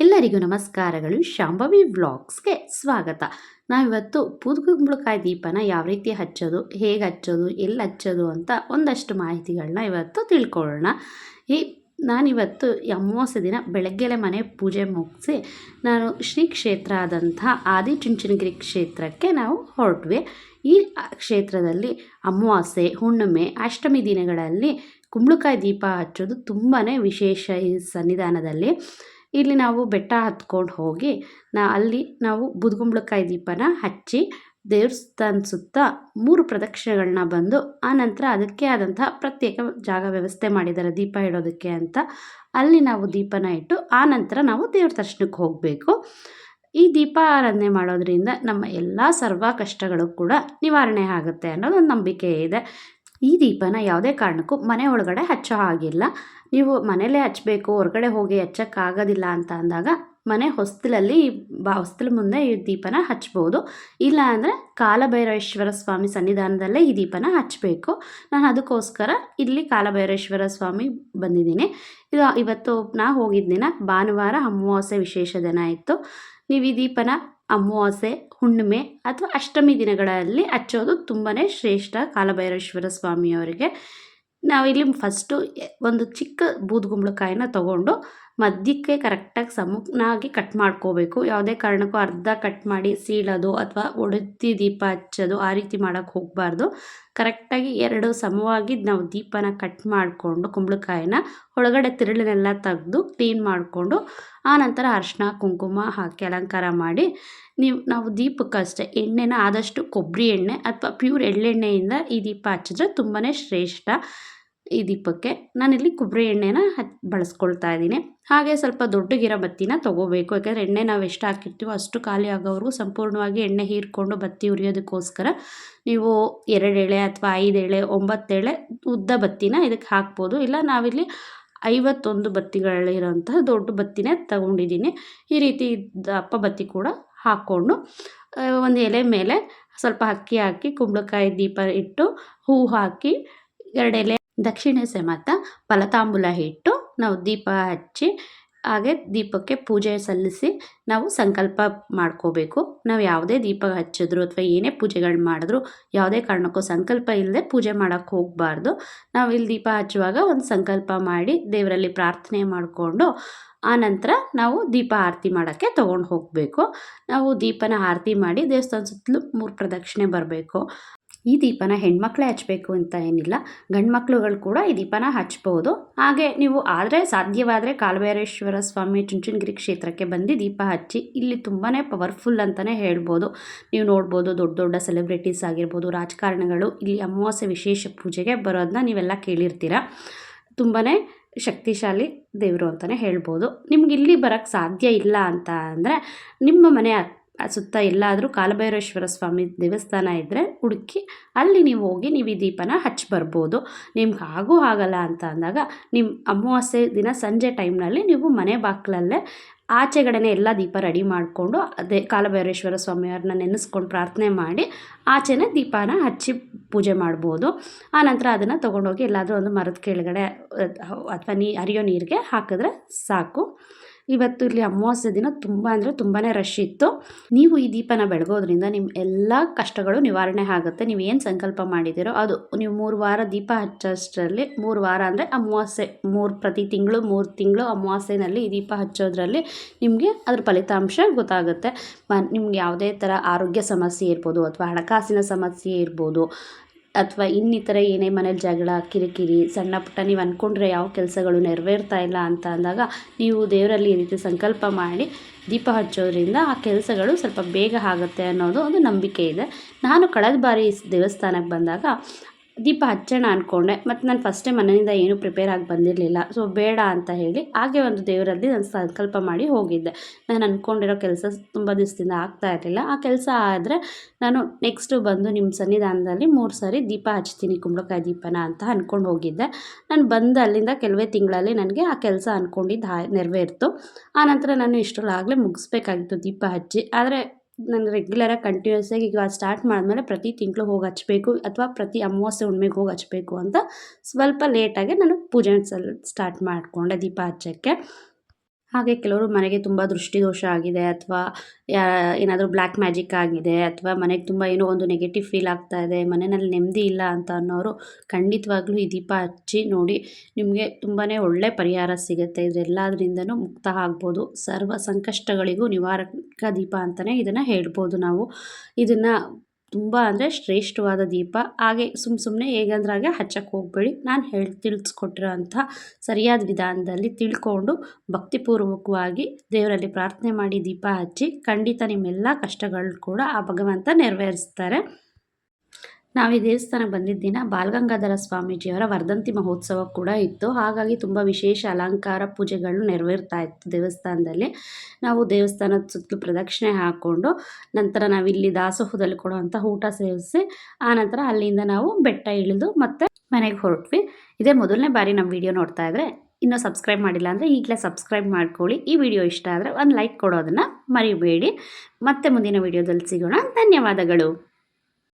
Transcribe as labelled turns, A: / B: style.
A: ಎಲ್ಲರಿಗೂ ನಮಸ್ಕಾರಗಳು. ಶಾಂಭವಿ ವ್ಲಾಗ್ಸ್ಗೆ ಸ್ವಾಗತ. ನಾವಿವತ್ತು ಪೂದುಕುಂಬಳಕಾಯಿ ದೀಪನ ಯಾವ ರೀತಿ ಹಚ್ಚೋದು, ಹೇಗೆ ಹಚ್ಚೋದು, ಎಲ್ಲಿ ಹಚ್ಚೋದು ಅಂತ ಒಂದಷ್ಟು ಮಾಹಿತಿಗಳನ್ನ ಇವತ್ತು ತಿಳ್ಕೊಳ್ಳೋಣ. ಈ ನಾನಿವತ್ತು ಅಮಾವಾಸ್ಯ ದಿನ ಬೆಳಗ್ಗೆಲೆ ಮನೆ ಪೂಜೆ ಮುಗಿಸಿ ನಾನು ಶ್ರೀ ಕ್ಷೇತ್ರ ಆದಂಥ ಆದಿಚುಂಚನಗಿರಿ ಕ್ಷೇತ್ರಕ್ಕೆ ನಾವು ಹೊರಟ್ವಿ. ಈ ಕ್ಷೇತ್ರದಲ್ಲಿ ಅಮಾವಾಸ್ಯೆ, ಹುಣ್ಣಿಮೆ, ಅಷ್ಟಮಿ ದಿನಗಳಲ್ಲಿ ಕುಂಬಳಕಾಯಿ ದೀಪ ಹಚ್ಚೋದು ತುಂಬಾ ವಿಶೇಷ ಈ ಸನ್ನಿಧಾನದಲ್ಲಿ. ಇಲ್ಲಿ ನಾವು ಬೆಟ್ಟ ಹತ್ಕೊಂಡು ಹೋಗಿ, ನಾ ಅಲ್ಲಿ ನಾವು ಬುದ್ಗುಂಬಳಕಾಯಿ ದೀಪನ ಹಚ್ಚಿ, ದೇವಸ್ಥಾನ ಸುತ್ತ ಮೂರು ಪ್ರದಕ್ಷಿಣೆಗಳನ್ನ ಬಂದು ಆನಂತರ ನಂತರ ಅದಕ್ಕೆ ಆದಂತಹ ಪ್ರತ್ಯೇಕ ಜಾಗ ವ್ಯವಸ್ಥೆ ಮಾಡಿದ್ದಾರೆ ದೀಪ ಇಡೋದಕ್ಕೆ ಅಂತ. ಅಲ್ಲಿ ನಾವು ದೀಪನ ಇಟ್ಟು ಆನಂತರ ನಂತರ ನಾವು ದೇವ್ರ ದರ್ಶನಕ್ಕೆ ಹೋಗಬೇಕು. ಈ ದೀಪ ಆರಾಧನೆ ಮಾಡೋದ್ರಿಂದ ನಮ್ಮ ಎಲ್ಲ ಸರ್ವ ಕಷ್ಟಗಳು ಕೂಡ ನಿವಾರಣೆ ಆಗುತ್ತೆ ಅನ್ನೋದೊಂದು ನಂಬಿಕೆ ಇದೆ. ಈ ದೀಪನ ಯಾವುದೇ ಕಾರಣಕ್ಕೂ ಮನೆ ಒಳಗಡೆ ಹಚ್ಚೋ ಹಾಗಿಲ್ಲ. ನೀವು ಮನೇಲೇ ಹಚ್ಚಬೇಕು ಹೊರಗಡೆ ಹೋಗಿ ಹಚ್ಚೋಕ್ಕಾಗೋದಿಲ್ಲ ಅಂತ ಅಂದಾಗ ಮನೆ ಹೊಸ್ತಿಲಲ್ಲಿ ಬಾ, ಹೊಸ್ತಿಲ ಮುಂದೆ ಈ ದೀಪನ ಹಚ್ಬೋದು. ಇಲ್ಲ ಅಂದರೆ ಕಾಲಭೈರವೇಶ್ವರ ಸ್ವಾಮಿ ಸನ್ನಿಧಾನದಲ್ಲೇ ಈ ದೀಪನ ಹಚ್ಚಬೇಕು ನಾನು ಅದಕ್ಕೋಸ್ಕರ ಇಲ್ಲಿ ಕಾಲಭೈರೇಶ್ವರ ಸ್ವಾಮಿ ಬಂದಿದ್ದೀನಿ. ಇದು ಇವತ್ತು ನಾ ಹೋಗಿದ್ದ ದಿನ ಭಾನುವಾರ ಅಮಾವಾಸ್ಯೆ ವಿಶೇಷ ದಿನ ಇತ್ತು. ನೀವು ಈ ದೀಪನ ಅಮಾವಾಸ್ಯೆ, ಹುಣ್ಣಿಮೆ ಅಥವಾ ಅಷ್ಟಮಿ ದಿನಗಳಲ್ಲಿ ಹಚ್ಚೋದು ತುಂಬಾ ಶ್ರೇಷ್ಠ ಕಾಲಭೈರೇಶ್ವರ ಸ್ವಾಮಿಯವರಿಗೆ. ನಾವಿಲ್ಲಿ ಫಸ್ಟು ಒಂದು ಚಿಕ್ಕ ಬೂದುಗುಂಬಳಕಾಯಿನ ತೊಗೊಂಡು ಮಧ್ಯಕ್ಕೆ ಕರೆಕ್ಟಾಗಿ ಸಮನಾಗಿ ಕಟ್ ಮಾಡ್ಕೋಬೇಕು. ಯಾವುದೇ ಕಾರಣಕ್ಕೂ ಅರ್ಧ ಕಟ್ ಮಾಡಿ ಸೀಳೋದು ಅಥವಾ ಒಡತಿ ದೀಪ ಹಚ್ಚೋದು ಆ ರೀತಿ ಮಾಡೋಕ್ಕೆ ಹೋಗಬಾರ್ದು. ಕರೆಕ್ಟಾಗಿ ಎರಡು ಸಮವಾಗಿ ನಾವು ದೀಪನ ಕಟ್ ಮಾಡಿಕೊಂಡು ಕುಂಬಳಕಾಯಿನ ಒಳಗಡೆ ತಿರುಳನ್ನೆಲ್ಲ ತೆಗೆದು ಕ್ಲೀನ್ ಮಾಡಿಕೊಂಡು ಆನಂತರ ಅರಿಶಿನ ಕುಂಕುಮ ಹಾಕಿ ಅಲಂಕಾರ ಮಾಡಿ ನೀವು, ನಾವು ದೀಪಕ್ಕಷ್ಟೇ ಎಣ್ಣೆನ ಆದಷ್ಟು ಕೊಬ್ಬರಿ ಎಣ್ಣೆ ಅಥವಾ ಪ್ಯೂರ್ ಎಳ್ಳೆಣ್ಣೆಯಿಂದ ಈ ದೀಪ ಹಚ್ಚಿದ್ರೆ ತುಂಬಾ ಶ್ರೇಷ್ಠ. ಈ ದೀಪಕ್ಕೆ ನಾನಿಲ್ಲಿ ಕೊಬ್ಬರಿ ಎಣ್ಣೆನ ಹಚ್, ಬಳಸ್ಕೊಳ್ತಾ ಇದ್ದೀನಿ. ಹಾಗೆ ಸ್ವಲ್ಪ ದೊಡ್ಡಗಿರೋ ಬತ್ತಿನ ತೊಗೋಬೇಕು. ಯಾಕಂದರೆ ಎಣ್ಣೆ ನಾವು ಎಷ್ಟು ಹಾಕಿರ್ತೀವೋ ಅಷ್ಟು ಖಾಲಿ ಆಗೋವರೆಗೂ ಸಂಪೂರ್ಣವಾಗಿ ಎಣ್ಣೆ ಹೀರ್ಕೊಂಡು ಬತ್ತಿ ಉರಿಯೋದಕ್ಕೋಸ್ಕರ ನೀವು ಎರಡು ಎಳೆ ಅಥವಾ ಐದು ಎಳೆ, ಒಂಬತ್ತು ಎಳೆ ಉದ್ದ ಬತ್ತಿನ ಇದಕ್ಕೆ ಹಾಕ್ಬೋದು. ಇಲ್ಲ ನಾವಿಲ್ಲಿ ಐವತ್ತೊಂದು ಬತ್ತಿಗಳಿರೋಂತಹ ದೊಡ್ಡ ಬತ್ತಿನೇ ತಗೊಂಡಿದ್ದೀನಿ. ಈ ರೀತಿ ದಪ್ಪ ಬತ್ತಿ ಕೂಡ ಹಾಕ್ಕೊಂಡು ಒಂದು ಎಲೆ ಮೇಲೆ ಸ್ವಲ್ಪ ಅಕ್ಕಿ ಹಾಕಿ, ಕುಂಬಳಕಾಯಿ ದೀಪ ಇಟ್ಟು ಹೂ ಹಾಕಿ ಎರಡೆಲೆ ದಕ್ಷಿಣೆ ಸಮೇತ ಫಲತಾಂಬೂಲ ಇಟ್ಟು ನಾವು ದೀಪ ಹಚ್ಚಿ, ಹಾಗೆ ದೀಪಕ್ಕೆ ಪೂಜೆ ಸಲ್ಲಿಸಿ ನಾವು ಸಂಕಲ್ಪ ಮಾಡ್ಕೋಬೇಕು. ನಾವು ಯಾವುದೇ ದೀಪ ಹಚ್ಚಿದ್ರು ಅಥವಾ ಏನೇ ಪೂಜೆಗಳು ಮಾಡಿದ್ರು, ಯಾವುದೇ ಕಾರಣಕ್ಕೂ ಸಂಕಲ್ಪ ಇಲ್ಲದೆ ಪೂಜೆ ಮಾಡೋಕ್ಕೆ ಹೋಗಬಾರ್ದು. ನಾವು ಇಲ್ಲಿ ದೀಪ ಹಚ್ಚುವಾಗ ಒಂದು ಸಂಕಲ್ಪ ಮಾಡಿ ದೇವರಲ್ಲಿ ಪ್ರಾರ್ಥನೆ ಮಾಡಿಕೊಂಡು ಆನಂತರ ನಾವು ದೀಪ ಆರತಿ ಮಾಡೋಕ್ಕೆ ತೊಗೊಂಡು ಹೋಗಬೇಕು. ನಾವು ದೀಪನ ಆರತಿ ಮಾಡಿ ದೇವಸ್ಥಾನ ಸುತ್ತಲೂ ಮೂರು ಪ್ರದಕ್ಷಿಣೆ ಬರಬೇಕು. ಈ ದೀಪನ ಹೆಣ್ಮಕ್ಳೇ ಹಚ್ಚಬೇಕು ಅಂತ ಏನಿಲ್ಲ. ಗಂಡ್ಮಕ್ಳುಗಳು ಕೂಡ ಈ ದೀಪನ ಹಚ್ಬೋದು. ಹಾಗೆ ನೀವು ಆದರೆ ಸಾಧ್ಯವಾದರೆ ಕಾಲಭೈರೇಶ್ವರ ಸ್ವಾಮಿ ಚುಂಚನಗಿರಿ ಕ್ಷೇತ್ರಕ್ಕೆ ಬಂದು ದೀಪ ಹಚ್ಚಿ, ಇಲ್ಲಿ ತುಂಬಾ ಪವರ್ಫುಲ್ ಅಂತಲೇ ಹೇಳ್ಬೋದು. ನೀವು ನೋಡ್ಬೋದು ದೊಡ್ಡ ದೊಡ್ಡ ಸೆಲೆಬ್ರಿಟೀಸ್ ಆಗಿರ್ಬೋದು, ರಾಜಕಾರಣಿಗಳು, ಇಲ್ಲಿ ಅಮಾವಾಸ್ಯೆ ವಿಶೇಷ ಪೂಜೆಗೆ ಬರೋದನ್ನ ನೀವೆಲ್ಲ ಕೇಳಿರ್ತೀರ. ತುಂಬಾ ಶಕ್ತಿಶಾಲಿ ದೇವರು ಅಂತಲೇ ಹೇಳ್ಬೋದು. ನಿಮ್ಗೆ ಇಲ್ಲಿ ಬರೋಕ್ಕೆ ಸಾಧ್ಯ ಇಲ್ಲ ಅಂತ ಅಂದರೆ ನಿಮ್ಮ ಮನೆ ಸುತ್ತ ಎಲ್ಲಾದರೂ ಕಾಲಭೈರೇಶ್ವರ ಸ್ವಾಮಿ ದೇವಸ್ಥಾನ ಇದ್ದರೆ ಹುಡುಕಿ ಅಲ್ಲಿ ನೀವು ಹೋಗಿ ನೀವು ಈ ದೀಪನ ಹಚ್ಚಿ ಬರ್ಬೋದು. ನಿಮ್ಗೆ ಹಾಗೂ ಆಗಲ್ಲ ಅಂತ ಅಂದಾಗ ನಿಮ್ಮ ಅಮಾವಾಸ್ಯೆ ದಿನ ಸಂಜೆ ಟೈಮ್ನಲ್ಲಿ ನೀವು ಮನೆ ಬಾಗಿಲಲ್ಲೇ ಆಚೆಗಡೆನೆ ಎಲ್ಲ ದೀಪ ರೆಡಿ ಮಾಡಿಕೊಂಡು ಅದೇ ಕಾಲಭೈರೇಶ್ವರ ಸ್ವಾಮಿಯವ್ರನ್ನ ನೆನೆಸ್ಕೊಂಡು ಪ್ರಾರ್ಥನೆ ಮಾಡಿ ಆಚೆನೇ ದೀಪನ ಹಚ್ಚಿ ಪೂಜೆ ಮಾಡ್ಬೋದು. ಆನಂತರ ಅದನ್ನು ತೊಗೊಂಡೋಗಿ ಎಲ್ಲಾದರೂ ಒಂದು ಮರದ ಕೆಳಗಡೆ ಅಥವಾ ನೀ, ಹರಿಯೋ ನೀರಿಗೆ ಹಾಕಿದ್ರೆ ಸಾಕು. ಇವತ್ತು ಇಲ್ಲಿ ಅಮಾವಾಸ್ಯ ದಿನ ತುಂಬ ಅಂದರೆ ತುಂಬಾ ರಶ್ ಇತ್ತು. ನೀವು ಈ ದೀಪನ ಬೆಳಗೋದ್ರಿಂದ ನಿಮ್ಮ ಎಲ್ಲ ಕಷ್ಟಗಳು ನಿವಾರಣೆ ಆಗುತ್ತೆ. ನೀವು ಏನು ಸಂಕಲ್ಪ ಮಾಡಿದ್ದೀರೋ ಅದು. ನೀವು ಮೂರು ವಾರ ದೀಪ ಹಚ್ಚೋಷ್ಟರಲ್ಲಿ ಮೂರು ವಾರ ಅಂದರೆ ಅಮಾವಾಸ್ಯೆ, ಮೂರು ಪ್ರತಿ ತಿಂಗಳು, ಮೂರು ತಿಂಗಳು ಅಮಾವಾಸ್ಯೆನಲ್ಲಿ ಈ ದೀಪ ಹಚ್ಚೋದ್ರಲ್ಲಿ ನಿಮಗೆ ಅದ್ರ ಫಲಿತಾಂಶ ಗೊತ್ತಾಗುತ್ತೆ. ನಿಮ್ಗೆ ಯಾವುದೇ ಥರ ಆರೋಗ್ಯ ಸಮಸ್ಯೆ ಇರ್ಬೋದು ಅಥವಾ ಹಣಕಾಸಿನ ಸಮಸ್ಯೆ ಇರ್ಬೋದು ಅಥವಾ ಇನ್ನಿತರ ಏನೇ ಮನೇಲಿ ಜಗಳ, ಕಿರಿಕಿರಿ, ಸಣ್ಣ ಪುಟ್ಟ ನೀವು ಅಂದ್ಕೊಂಡ್ರೆ ಯಾವ ಕೆಲಸಗಳು ನೆರವೇರ್ತಾ ಇಲ್ಲ ಅಂತ ಅಂದಾಗ ನೀವು ದೇವರಲ್ಲಿ ಈ ರೀತಿ ಸಂಕಲ್ಪ ಮಾಡಿ ದೀಪ ಹಚ್ಚೋದ್ರಿಂದ ಆ ಕೆಲಸಗಳು ಸ್ವಲ್ಪ ಬೇಗ ಆಗುತ್ತೆ ಅನ್ನೋದು ಒಂದು ನಂಬಿಕೆ ಇದೆ. ನಾನು ಕಳೆದ ಬಾರಿ ದೇವಸ್ಥಾನಕ್ಕೆ ಬಂದಾಗ ದೀಪ ಹಚ್ಚೋಣ ಅಂದ್ಕೊಂಡೆ ಮತ್ತು ನಾನು ಫಸ್ಟೇ ಮನೆಯಿಂದ ಏನೂ ಪ್ರಿಪೇರ್ ಆಗಿ ಬಂದಿರಲಿಲ್ಲ. ಸೊ ಬೇಡ ಅಂತ ಹೇಳಿ ಹಾಗೆ ಒಂದು ದೇವರಲ್ಲಿ ನಾನು ಸಂಕಲ್ಪ ಮಾಡಿ ಹೋಗಿದ್ದೆ. ನಾನು ಅಂದ್ಕೊಂಡಿರೋ ಕೆಲಸ ತುಂಬ ದಿವಸದಿಂದ ಆಗ್ತಾ ಇರಲಿಲ್ಲ. ಆ ಕೆಲಸ ಆದರೆ ನಾನು ನೆಕ್ಸ್ಟು ಬಂದು ನಿಮ್ಮ ಸನ್ನಿಧಾನದಲ್ಲಿ ಮೂರು ಸಾರಿ ದೀಪ ಹಚ್ತೀನಿ, ಕುಂಬಳಕಾಯಿ ದೀಪನ ಅಂತ ಅಂದ್ಕೊಂಡು ಹೋಗಿದ್ದೆ. ನಾನು ಬಂದು ಅಲ್ಲಿಂದ ಕೆಲವೇ ತಿಂಗಳಲ್ಲಿ ನನಗೆ ಆ ಕೆಲಸ ಅಂದ್ಕೊಂಡಿದ್ದು ನೆರವೇರ್ತು. ಆನಂತರ ನಾನು ಇಷ್ಟರಲ್ಲಾಗಲೇ ಮುಗಿಸ್ಬೇಕಾಗಿತ್ತು ದೀಪ ಹಚ್ಚಿ. ಆದರೆ ನಾನು ರೆಗ್ಯುಲರಾಗಿ ಕಂಟಿನ್ಯೂಸ್ ಆಗಿ ಈಗ ಸ್ಟಾರ್ಟ್ ಮಾಡಿದ್ಮೇಲೆ ಪ್ರತಿ ತಿಂಗಳು ಹೋಗಿ ಹಚ್ಚಬೇಕು ಅಥವಾ ಪ್ರತಿ ಅಮಾವಾಸ್ಯೆ ಉಣ್ಮೆಗೆ ಹೋಗಿ ಹಚ್ಚಬೇಕು ಅಂತ ಸ್ವಲ್ಪ ಲೇಟಾಗಿ ನಾನು ಪೂಜೆ ಸಲ್ ಸ್ಟಾರ್ಟ್ ಮಾಡಿಕೊಂಡೆ ದೀಪ ಹಚ್ಚೋಕ್ಕೆ ಹಾಗೆ ಕೆಲವರು ಮನೆಗೆ ತುಂಬ ದೃಷ್ಟಿದೋಷ ಆಗಿದೆ ಅಥವಾ ಏನಾದರೂ ಬ್ಲ್ಯಾಕ್ ಮ್ಯಾಜಿಕ್ ಆಗಿದೆ ಅಥವಾ ಮನೆಗೆ ತುಂಬ ಏನೋ ಒಂದು ನೆಗೆಟಿವ್ ಫೀಲ್ ಆಗ್ತಾ ಇದೆ ಮನೆಯಲ್ಲಿ ನೆಮ್ಮದಿ ಇಲ್ಲ ಅಂತ ಅನ್ನೋರು ಖಂಡಿತವಾಗ್ಲೂ ಈ ದೀಪ ಹಚ್ಚಿ ನೋಡಿ, ನಿಮಗೆ ತುಂಬಾ ಒಳ್ಳೆ ಪರಿಹಾರ ಸಿಗುತ್ತೆ. ಇದೆಲ್ಲದರಿಂದನೂ ಮುಕ್ತ ಆಗ್ಬೋದು. ಸರ್ವ ಸಂಕಷ್ಟಗಳಿಗೂ ನಿವಾರಕ ದೀಪ ಅಂತಲೇ ಇದನ್ನು ಹೇಳ್ಬೋದು ನಾವು. ಇದನ್ನು ತುಂಬ ಅಂದರೆ ಶ್ರೇಷ್ಠವಾದ ದೀಪ. ಹಾಗೆ ಸುಮ್ಮ ಸುಮ್ಮನೆ ಹೇಗಂದ್ರಾಗೆ ಹಚ್ಚಕ್ಕೆ ಹೋಗಬೇಡಿ. ನಾನು ಹೇಳಿ ತಿಳಿಸ್ಕೊಟ್ಟಿರೋ ಅಂಥ ಸರಿಯಾದ ವಿಧಾನದಲ್ಲಿ ತಿಳ್ಕೊಂಡು ಭಕ್ತಿಪೂರ್ವಕವಾಗಿ ದೇವರಲ್ಲಿ ಪ್ರಾರ್ಥನೆ ಮಾಡಿ ದೀಪ ಹಚ್ಚಿ ಖಂಡಿತ ನಿಮ್ಮೆಲ್ಲ ಕಷ್ಟಗಳು ಕೂಡ ಆ ಭಗವಂತ ನೆರವೇರಿಸ್ತಾರೆ. ನಾವು ಈ ದೇವಸ್ಥಾನಕ್ಕೆ ಬಂದಿದ್ದ ದಿನ ಬಾಲಗಂಗಾಧರ ಸ್ವಾಮೀಜಿಯವರ ವರ್ಧಂತಿ ಮಹೋತ್ಸವ ಕೂಡ ಇತ್ತು. ಹಾಗಾಗಿ ತುಂಬ ವಿಶೇಷ ಅಲಂಕಾರ ಪೂಜೆಗಳು ನೆರವೇರ್ತಾ ಇತ್ತು ದೇವಸ್ಥಾನದಲ್ಲಿ. ನಾವು ದೇವಸ್ಥಾನದ ಸುತ್ತಲೂ ಪ್ರದಕ್ಷಿಣೆ ಹಾಕ್ಕೊಂಡು ನಂತರ ನಾವಿಲ್ಲಿ ದಾಸೋಹದಲ್ಲಿ ಕೊಡುವಂಥ ಊಟ ಸೇವಿಸಿ ಆನಂತರ ಅಲ್ಲಿಂದ ನಾವು ಬೆಟ್ಟ ಇಳಿದು ಮತ್ತೆ ಮನೆಗೆ ಹೊರಟ್ವಿ. ಇದೇ ಮೊದಲನೇ ಬಾರಿ ನಮ್ಮ ವಿಡಿಯೋ ನೋಡ್ತಾ ಇದ್ರೆ ಇನ್ನೂ ಸಬ್ಸ್ಕ್ರೈಬ್ ಮಾಡಿಲ್ಲ ಅಂದರೆ ಈಗಲೇ ಸಬ್ಸ್ಕ್ರೈಬ್ ಮಾಡ್ಕೊಳ್ಳಿ. ಈ ವಿಡಿಯೋ ಇಷ್ಟ ಆದರೆ ಒಂದು ಲೈಕ್ ಕೊಡೋದನ್ನು ಮರಿಬೇಡಿ. ಮತ್ತೆ ಮುಂದಿನ ವಿಡಿಯೋದಲ್ಲಿ ಸಿಗೋಣ. ಧನ್ಯವಾದಗಳು.